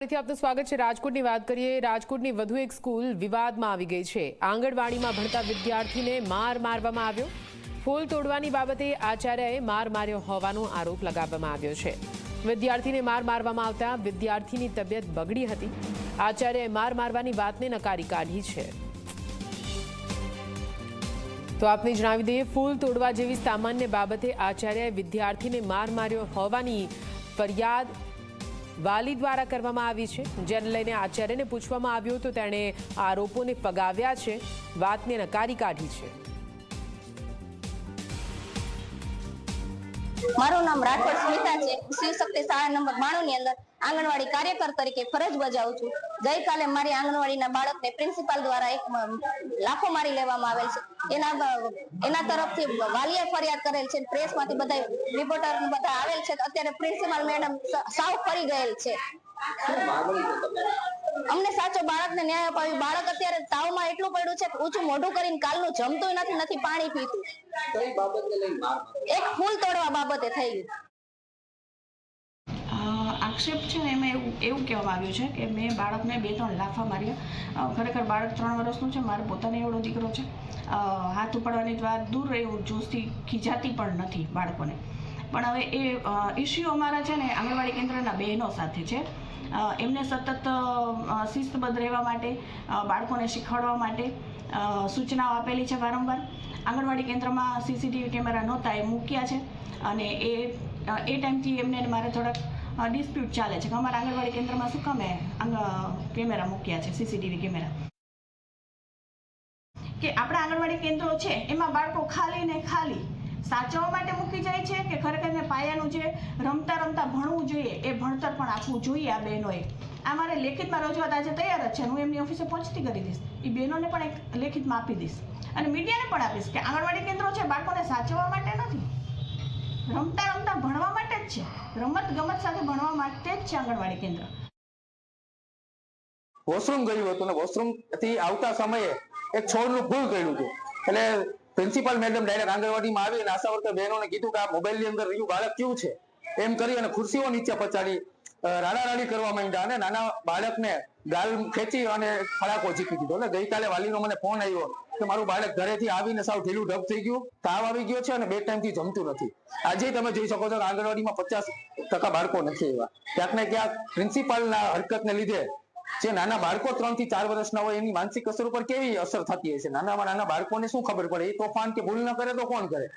ફરીથી આપનું સ્વાગત છે. રાજકોટની વાત કરીએ, રાજકોટની વધુ એક સ્કૂલ વિવાદમાં આવી ગઈ છે. આંગણવાડીમાં ભણતા વિદ્યાર્થીને માર મારવામાં આવ્યો. ફૂલ તોડવાની બાબતે આચાર્યએ માર માર્યો હોવાનો આરોપ લગાવવામાં આવ્યો છે. વિદ્યાર્થીને માર મારવામાં આવતા વિદ્યાર્થીની તબિયત બગડી હતી. આચાર્યએ માર મારવાની વાતને નકારી કાઢી છે. તો આપને જણાવી દઈએ, ફૂલ તોડવા જેવી સામાન્ય બાબતે આચાર્યએ વિદ્યાર્થીને માર માર્યો હોવાની ફરિયાદ વાલી દ્વારા કરવામાં આવી છે. જેને લઈને આચાર્યને પૂછવામાં આવ્યું તો તેણે આરોપોને ફગાવ્યા છે. વાતને નકારી કાઢી છે. મારું નામ રાઠોડ સ્મિતા છે. શિવ શક્તિ શાળા નંબર બાણું ની અંદર આંગણવાડી કાર્યકર તરીકે ફરજ બજાવું છું. ગઈકાલે મારી આંગણવાડીના બાળકને પ્રિન્સિપાલ દ્વારા એક લાખો મારી લેવામાં આવેલ છે. એના એના તરફથી વાલીએ ફરિયાદ કરેલ છે. પ્રેસમાંથી બધા રિપોર્ટર બધા આવેલ છે. અત્યારે પ્રિન્સિપાલ મેડમ સાવ ફરી ગયેલ છે. અમને સાચો બાળકને ન્યાય અપાવી બાળક અત્યારે તાવમાં એટલું પડ્યું છે કે ઊંચું મોઢું કરીને કાલનું જમતું નથી નથી પાણી પીતું? એક ફૂલ તોડવા બાબતે થઈ ગયું. આક્ષેપ છે ને એમાં એવું એવું કહેવામાં આવ્યું છે કે મેં બાળકને બે ત્રણ લાફા માર્યા. ખરેખર બાળક ત્રણ વર્ષનું છે મારો પોતાને એવડો દીકરો છે. હાથ ઉપાડવાની વાત દૂર રહી હું જોશથી ખીજાતી પણ નથી બાળકોને. પણ હવે એ ઇસ્યુ અમારા છે ને આંગણવાડી કેન્દ્રના બહેનો સાથે છે. એમને સતત શિસ્તબદ્ધ રહેવા માટે બાળકોને શીખવાડવા માટે સૂચનાઓ આપેલી છે વારંવાર. આંગણવાડી કેન્દ્રમાં સીસીટીવી કેમેરા નહોતા, એ મૂક્યા છે. અને એ એ ટાઈમથી એમને મારે થોડાક ડિસ્પ્યુટ ચાલે છે. કે અમારા આંગણવાડી કેન્દ્રમાં શું કામે કેમેરા મૂક્યા છે, સીસીટીવી કેમેરા. કે આપણા આંગણવાડી કેન્દ્રો છે, એમાં બાળકો ખાલી ને ખાલી સાચવવા માટે મૂકી જાય છે કે ખરેખર પાયાનું જે રમતા રમતા ભણવું જોઈએ, એ ભણતર પણ આપવું જોઈએ આ બહેનોએ. આ મારે લેખિતમાં રજૂઆત આજે તૈયાર જ છે. હું એમની ઓફિસે પહોંચતી કરી દઈશ. એ બહેનોને પણ એક લેખિતમાં આપી દઈશ. અને મીડિયાને પણ આપીશ કે આંગણવાડી કેન્દ્રો છે, બાળકોને સાચવવા માટે નથી. રમતા રમતા ભણવા માટે જ છે. રમત ગમત સાથે ભણવા માટે જ છે આંગણવાડી કેન્દ્ર. વોશરૂમ ગયું હતું ને વોશરૂમથી આવતા સમયે એક છોડનું ફૂલ કર્યું હતું. એટલે પ્રિન્સિપાલ મેડમ ડાયરેક્ટ આંગણવાડીમાં આવી અને આશા વર્કર બહેનોને કીધું કે આ મોબાઈલની અંદર રહ્યું બાળક કેવું છે? એમ કરી અને ખુરશીઓ નીચે પચાડી રાડારાડી કરવા માંડ્યા અને નાના બાળકને ગાલ ખેંચી અને ફળાકો ઝીકી દીધો. એટલે ગઈકાલે વાલીનો મને ફોન આવ્યો કે મારું બાળક ઘરેથી આવીને સાવ ઢીલું ઢબ થઈ ગયું, તાવ આવી ગયો છે અને બે ટાઈમથી જમતું નથી. આજે તમે જોઈ શકો છો કે આંગણવાડીમાં પચાસ ટકા બાળકો નથી આવ્યા. ક્યાંક ને ક્યાંક પ્રિન્સિપાલના હરકતને લીધે જે નાના બાળકો ત્રણથી ચાર વર્ષના હોય એની માનસિક અસર ઉપર કેવી અસર થતી હશે નાનામાં નાના બાળકોને શું ખબર પડે? એ તોફાન કે ભૂલ ન કરે તો કોણ કરે?